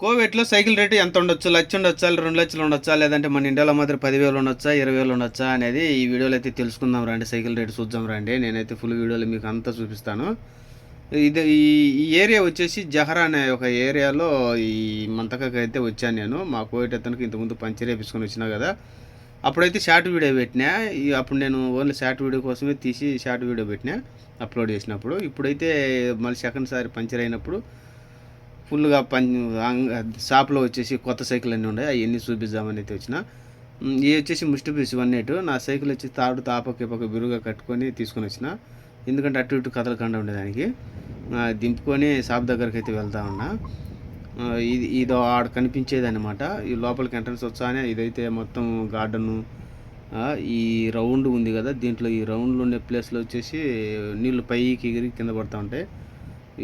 కోవిడ్లో cycle rate ఎంత ఉండొచ్చు? లక్ష ఉండొచ్చా? రెండు లక్షలు ఉండొచ్చా? లేదంటే మన ఇండియాలో మాత్రం పదివేలు ఉండొచ్చా? ఇరవై వేలు ఉండొచ్చా? అనేది ఈ వీడియోలో అయితే తెలుసుకుందాం రండి. సైకిల్ రేటు చూద్దాం రండి. నేనైతే ఫుల్ వీడియోలో మీకు అంతా చూపిస్తాను. ఇది ఈ ఈ ఏరియా వచ్చేసి జహరా అనే ఒక ఏరియాలో ఈ మంతకకి అయితే వచ్చాను నేను. మా కోవిడ్ అతనికి ఇంతకుముందు పంచర్ వేపించుకొని వచ్చినా కదా. అప్పుడైతే షార్ట్ వీడియో పెట్టినా. ఈ అప్పుడు నేను ఓన్లీ షార్ట్ వీడియో కోసమే తీసి షార్ట్ వీడియో పెట్టినా అప్లోడ్ చేసినప్పుడు. ఇప్పుడైతే మళ్ళీ సెకండ్ సారి పంచర్ అయినప్పుడు ఫుల్గా పని షాప్లో వచ్చేసి కొత్త సైకిల్ అన్నీ ఉన్నాయి అవన్నీ చూపిద్దామని అయితే వచ్చిన. ఇవి వచ్చేసి ముష్టి పీస్ వన్ ఎయిట్. నా సైకిల్ వచ్చి తాడు తాపకి పక్క బిరుగా కట్టుకొని తీసుకొని వచ్చిన. ఎందుకంటే అటు ఇటు కదలకుండా ఉండేదానికి దింపుకొని షాప్ దగ్గరికి అయితే వెళ్తా ఉన్నా. ఇది ఇది ఆడ కనిపించేది అనమాట ఈ లోపలికి ఎంట్రన్స్ వచ్చానే ఇదైతే మొత్తం గార్డెను. ఈ రౌండ్ ఉంది కదా దీంట్లో ఈ రౌండ్లో ఉండే ప్లేస్లో వచ్చేసి నీళ్ళు పైకి ఎగిరి కింద పడుతూ ఉంటాయి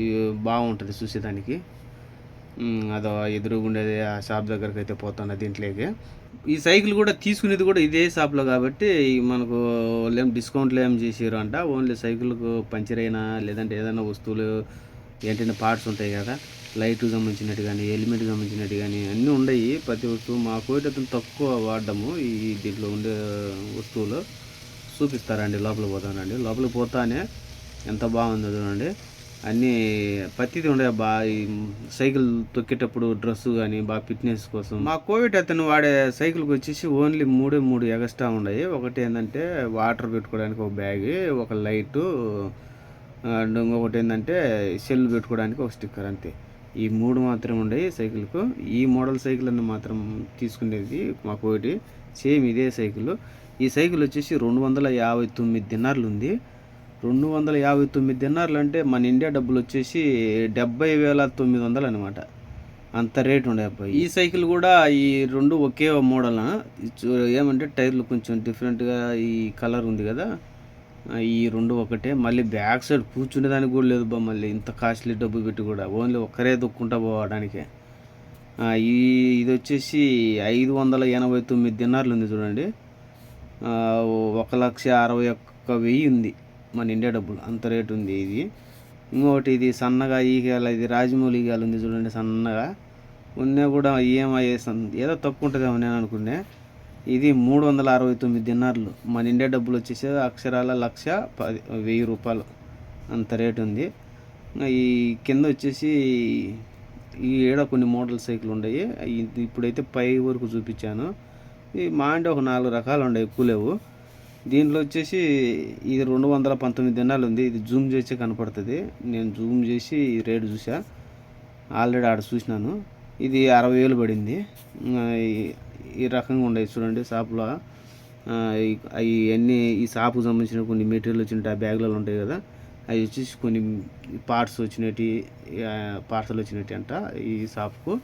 ఇవి బాగుంటుంది చూసేదానికి. అదో ఎదురుగుండేది ఆ షాప్ దగ్గరికి అయితే పోతాను దీంట్లోకి. ఈ సైకిల్ కూడా తీసుకునేది కూడా ఇదే షాప్లో కాబట్టి మనకు ఏం డిస్కౌంట్లు ఏం చేసారు అంట. ఓన్లీ సైకిల్కు పంచర్ అయినా లేదంటే ఏదైనా వస్తువులు ఏంటంటే పార్ట్స్ ఉంటాయి కదా లైట్ గమనించినట్టు కానీ హెల్మెట్ గమనించినట్టు కానీ అన్నీ ఉన్నాయి ప్రతి వస్తువు మా అతను తక్కువ వాడడము ఈ దీంట్లో ఉండే వస్తువులు. చూపిస్తారండి లోపలికి పోతానండి. లోపలికి పోతానే ఎంత బాగుందో చూడండి. అన్నీ ప్రతిదీ ఉండే బా ఈ సైకిల్ తొక్కేటప్పుడు డ్రెస్ కానీ బాగా ఫిట్నెస్ కోసం. మా కోవిడ్ అతను వాడే సైకిల్కి వచ్చేసి ఓన్లీ మూడే మూడు ఎగస్ట్రా ఉన్నాయి ఒకటి ఏంటంటే వాటర్ పెట్టుకోవడానికి ఒక బ్యాగ్ ఒక లైటు అండ్ ఇంకొకటి ఏంటంటే సెల్ పెట్టుకోవడానికి ఒక స్టిక్కర్ అంతే. ఈ మూడు మాత్రమే ఉండేవి సైకిల్కు. ఈ మోడల్ సైకిల్ అని మాత్రం తీసుకునేది మా కోటి సేమ్ ఇదే సైకిల్. ఈ సైకిల్ వచ్చేసి రెండు వందల యాభై తొమ్మిది దినార్లు ఉంది. రెండు వందల యాభై తొమ్మిది దినార్లు అంటే మన ఇండియా డబ్బులు వచ్చేసి డెబ్బై వేల తొమ్మిది వందలు అనమాట అంత రేట్ ఉండే అబ్బాయి. ఈ సైకిల్ కూడా ఈ రెండు ఒకే మోడల్ ఏమంటే టైర్లు కొంచెం డిఫరెంట్గా ఈ కలర్ ఉంది కదా? ఈ రెండు ఒకటే. మళ్ళీ బ్యాక్ సైడ్ కూర్చునే దానికి కూడా లేదు బా మళ్ళీ. ఇంత కాస్ట్లీ డబ్బు పెట్టి కూడా. ఓన్లీ ఒక్కరే దొక్కుంటా పోవడానికే. ఈ ఇది వచ్చేసి ఐదు వందల ఎనభై తొమ్మిది దినార్లు ఉంది చూడండి. ఒక లక్ష అరవై ఒక్క వెయ్యి ఉంది. మన ఇండియా డబ్బులు. అంత రేటు ఉంది ఇది. ఇంకొకటి ఇది సన్నగా ఈగల ఇది రాజమౌళి ఈగలు ఉంది చూడండి సన్నగా. ఉన్నా కూడా ఈఎంఐ ఏదో తక్కువ ఉంటుందేమో నేను అనుకునే ఇది మూడు వందల అరవై తొమ్మిది దినార్లు. మన ఇండియా డబ్బులు వచ్చేసి అక్షరాల లక్ష పది వెయ్యి రూపాయలు. అంత రేటు ఉంది. ఈ కింద వచ్చేసి ఈ ఏడ కొన్ని మోడల్ సైకిల్ ఉన్నాయి ఇప్పుడైతే పై వరకు చూపించాను. ఈ మా అంటే ఒక నాలుగు రకాలు ఉన్నాయి ఎక్కువ లేవు. దీంట్లో వచ్చేసి ఇది రెండు వందల పంతొమ్మిది దినాలు ఉంది. ఇది జూమ్ చేసి కనపడుతుంది. నేను జూమ్ చేసి రేటు చూసా. ఆల్రెడీ ఆడ చూసినాను. ఇది అరవై వేలు పడింది. ఈ- రకంగా ఉండేది చూడండి షాప్లో. అవి అన్నీ ఈ షాపుకు సంబంధించిన కొన్ని మెటీరియల్ వచ్చినట్టు ఆ బ్యాగ్లలో ఉంటాయి కదా. అవి వచ్చేసి కొన్ని పార్ట్స్ వచ్చినట్టు పార్సల్ వచ్చినట్టు అంట ఈ షాప్కు.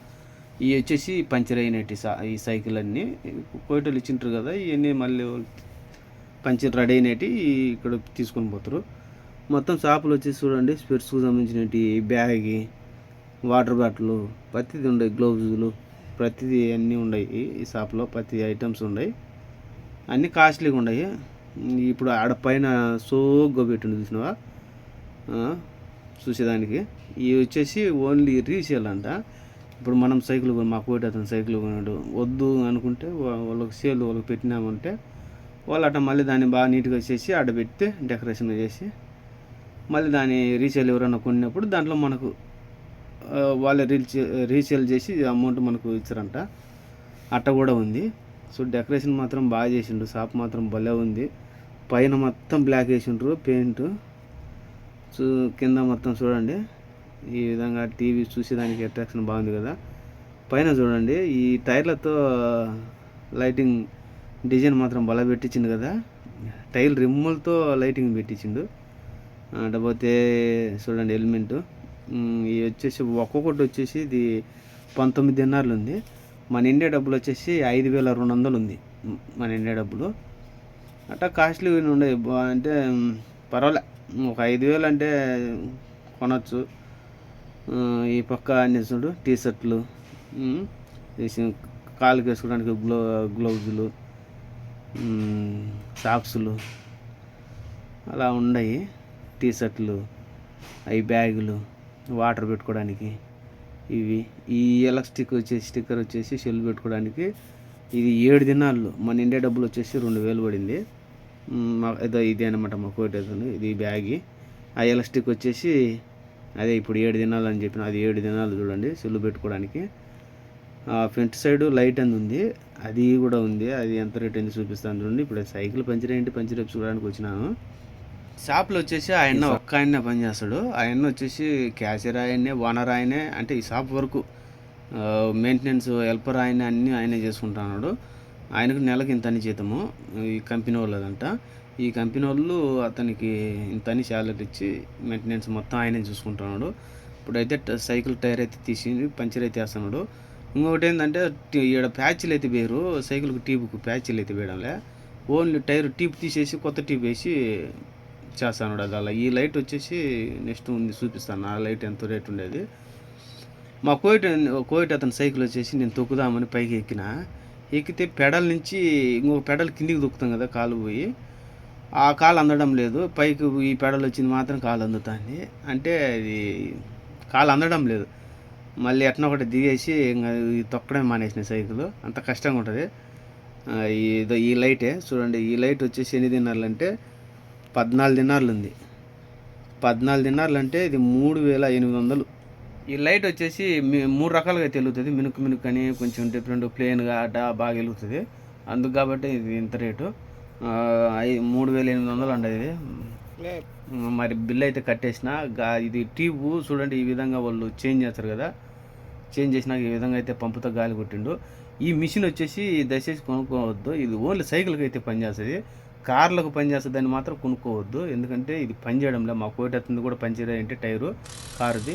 ఇవి వచ్చేసి పంచర్ అయినట్టు సా ఈ సైకిల్ అన్నీ. కోయిటలు ఇచ్చింటారు కదా ఇవన్నీ మళ్ళీ పంచి రెడీ అయినట్టు ఇక్కడ తీసుకొని పోతారు. మొత్తం షాపులు వచ్చేసి చూడండి స్పెట్స్కు సంబంధించినటి బ్యాగ్ వాటర్ బాటిల్ ప్రతిదీ ఉండయి గ్లౌజులు ప్రతిదీ అన్నీ ఉన్నాయి ఈ షాప్లో ప్రతి ఐటమ్స్ ఉన్నాయి అన్నీ కాస్ట్లీగా ఉన్నాయి ఇప్పుడు ఆడ పైన సోగ్గా పెట్టిండు చూసినావా? చూసేదానికి. ఇవి వచ్చేసి ఓన్లీ రీసేల్ అంట. ఇప్పుడు మనం సైకిల్ మా కోటి అతను సైకిల్ కొన్నాడు వద్దు అనుకుంటే వా- వాళ్ళకి సేల్ వాళ్ళకి పెట్టినామంటే వాళ్ళు అట్ట మళ్ళీ దాన్ని బాగా నీట్గా చేసి ఆడబెట్టి డెకరేషన్ చేసి మళ్ళీ దాన్ని రీసేల్ ఎవరైనా కొన్నప్పుడు దాంట్లో మనకు వాళ్ళే రీల్చే రీసేల్ చేసి అమౌంట్ మనకు ఇచ్చారంట. అట్ట కూడా ఉంది. సో డెకరేషన్ మాత్రం బాగా చేసిండ్రు. షాప్ మాత్రం భలే ఉంది. పైన మొత్తం బ్లాక్ వేసిండ్రు పెయింట్ చూ కింద మొత్తం చూడండి. ఈ విధంగా టీవీ చూసేదానికి అట్రాక్షన్ బాగుంది కదా. పైన చూడండి. ఈ టైర్లతో లైటింగ్ డిజైన్ మాత్రం బల పెట్టించిండు కదా. టైల్ రిమ్ములతో లైటింగ్ పెట్టించిండు. పోతే చూడండి ఎలిమెంట్. ఇవి వచ్చేసి ఒక్కొక్కటి వచ్చేసి ఇది పంతొమ్మిది ఉంది. మన ఇండియా డబ్బులు వచ్చేసి ఐదు వేల రెండు వందలు ఉంది. మన ఇండియా డబ్బులు. అట్లా కాస్ట్లీ ఉండే. బా- అంటే పర్వాలే. ఒక ఐదు వేలు అంటే కొనచ్చు. ఈ పక్క అన్ని చూడు టీ షర్ట్లు వేసి కాలుకి వేసుకోవడానికి గ్లో గ్లౌజులు. సాక్సులు అలా ఉన్నాయి టీ షర్ట్లు అవి బ్యాగులు వాటర్ పెట్టుకోవడానికి ఇవి. ఈ ఎలక్ట్రిక్ వచ్చేసి స్టిక్కర్ వచ్చేసి షెల్ పెట్టుకోవడానికి ఇది ఏడు దినాలు మన ఇండియా డబ్బులు వచ్చేసి రెండు వేలు పడింది. ఏదో ఇది అనమాట మా కోట్ ఏదో ఇది బ్యాగి. ఆ ఎలక్ట్రిక్ వచ్చేసి అదే ఇప్పుడు ఏడు దినాలు అని చెప్పిన అది ఏడు దినాలు చూడండి సెల్లు పెట్టుకోవడానికి. ఫ్రంట్ సైడ్ లైట్ అని ఉంది. అది కూడా ఉంది. అది ఎంత రేట్ అని చూపిస్తాను చూడండి. ఇప్పుడు సైకిల్ పంచర్ ఏంటి? పంచర్ వేసి చూడడానికి వచ్చినాను. షాప్లో వచ్చేసి ఆయన ఒక్క ఆయనే పనిచేస్తాడు. ఆయన వచ్చేసి క్యాషియర్ ఆయనే ఓనర్ ఆయనే అంటే ఈ షాప్ వరకు మెయింటెనెన్స్ హెల్పర్ ఆయన అన్నీ ఆయనే చేసుకుంటున్నాడు. ఆయనకు నెలకు ఇంత అని జీతము. ఈ కంపెనీ వాళ్ళదంట. ఈ కంపెనీ వాళ్ళు అతనికి ఇంత అని శాలరీ ఇచ్చి మెయింటెనెన్స్ మొత్తం ఆయనే చూసుకుంటున్నాడు. ఇప్పుడైతే సైకిల్ టైర్ అయితే తీసి పంచర్ అయితే వేస్తున్నాడు. ఇంకొకటి ఏంటంటే ఈడ ప్యాచ్లు అయితే వేరు సైకిల్కి టీపుకు ప్యాచ్లు అయితే వేయడంలే. ఓన్లీ టైర్ టీప్ తీసేసి కొత్త టీప్ వేసి చేస్తాను అది అలా. ఈ లైట్ వచ్చేసి నెక్స్ట్ ఉంది చూపిస్తాను. ఆ లైట్ ఎంత రేట్ ఉండేది. మా కోయిట్ కోయిట్ అతని సైకిల్ వచ్చేసి నేను తొక్కుదామని పైకి ఎక్కిన. ఎక్కితే పెడల్ నుంచి ఇంకొక పెడల్ కిందికి దొక్కుతాం కదా కాలు పోయి. ఆ కాలు అందడం లేదు. పైకి ఈ పెడల్ వచ్చింది మాత్రం కాలు అందుతుంది. అంటే ఇది కాలు అందడం లేదు. మళ్ళీ ఎట్లా ఒకటి దిగేసి ఇంకా తొక్కడమే మానేసిన సైకిల్. అంత కష్టంగా ఉంటుంది. ఇదో ఈ లైటే చూడండి ఈ లైట్ వచ్చేసి ఎన్ని దినాలు అంటే పద్నాలుగు దినార్లు ఉంది పద్నాలుగు దినార్లు అంటే ఇది మూడు వేల ఎనిమిది వందలు. ఈ లైట్ వచ్చేసి మూడు రకాలుగా తెలుగుతుంది మినుకు మినుకు అని కొంచెం డిఫరెంట్ ప్లెయిన్గా అడ్డా బాగా వెలుగుతుంది అందుకు కాబట్టి ఇది ఇంత రేటు. మూడు వేల ఎనిమిది వందలు అండి ఇది. మరి బిల్ అయితే కట్టేసిన ఇది ట్యూబ్ చూడండి ఈ విధంగా వాళ్ళు చేంజ్ చేస్తారు కదా. చేంజ్ చేసినాక ఈ విధంగా అయితే పంపుతో గాలి కొట్టిండు. ఈ మిషన్ వచ్చేసి దయచేసి కొనుక్కోవద్దు. ఇది ఓన్లీ సైకిల్కి అయితే పనిచేస్తుంది. కార్లకు పనిచేస్తుంది అని మాత్రం కొనుక్కోవద్దు. ఎందుకంటే ఇది పనిచేయడంలో మా కోటెత్తుంది కూడా పనిచేయడం అంటే టైరు కారుది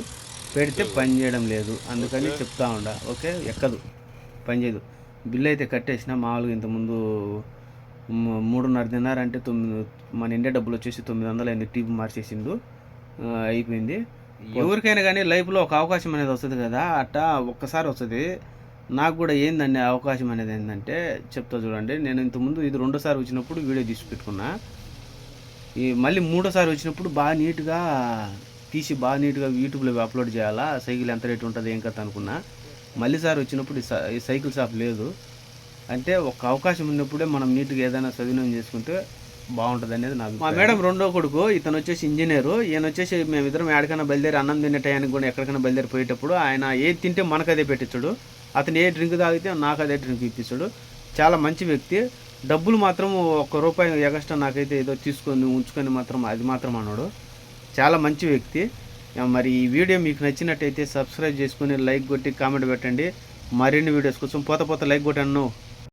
పెడితే పని చేయడం లేదు. అందుకని చెప్తా ఉండ. ఓకే? ఎక్కదు. పనిచేయదు బిల్లు అయితే కట్టేసిన మామూలుగా ఇంతకుముందు మూడున్నర తిన్నారంటే తొమ్మిది మన ఇండియా డబ్బులు వచ్చేసి తొమ్మిది వందలు అయింది టీవీ మార్చేసిండు. అయిపోయింది. ఎవరికైనా కానీ లైఫ్లో ఒక అవకాశం అనేది వస్తుంది కదా అట్టా ఒక్కసారి వస్తుంది. నాకు కూడా ఏందండి అవకాశం అనేది ఏంటంటే చెప్తా చూడండి. నేను ఇంతకుముందు ఇది రెండోసారి వచ్చినప్పుడు వీడియో తీసి పెట్టుకున్నా. ఈ మళ్ళీ మూడోసారి వచ్చినప్పుడు బాగా నీట్గా తీసి బాగా నీట్గా యూట్యూబ్లో అప్లోడ్ చేయాలా సైకిల్ ఎంత రేట్ ఉంటుంది ఏం కథ అనుకున్నా. మళ్ళీ సారి వచ్చినప్పుడు ఈ సై- ఈ సైకిల్ షాప్ లేదు. అంటే ఒక అవకాశం ఉన్నప్పుడే మనం నీట్గా ఏదైనా సద్వినియోగం చేసుకుంటే బాగుంటుంది అనేది నా మా మేడం రెండో కొడుకు ఇతను వచ్చేసి ఇంజనీరు. ఈయన వచ్చేసి మేమిద్దరం ఎక్కడికైనా బయలుదేరి అన్నం తినే టయానికి కూడా ఎక్కడికైనా బయలుదేరి పోయేటప్పుడు ఆయన ఏది తింటే మనకు అదే పెట్టించాడు అతను ఏ డ్రింక్ తాగితే నాకు అదే డ్రింక్ ఇప్పిస్తాడు చాలా మంచి వ్యక్తి. డబ్బులు మాత్రం ఒక్క రూపాయి ఎగస్ట్రా నాకైతే ఏదో తీసుకొని ఉంచుకొని మాత్రం అది మాత్రం అన్నాడు. చాలా మంచి వ్యక్తి. మరి ఈ వీడియో మీకు నచ్చినట్టయితే సబ్స్క్రైబ్ చేసుకొని లైక్ కొట్టి కామెంట్ పెట్టండి. మరిన్ని వీడియోస్ కోసం పోత పోత లైక్ కొట్టాను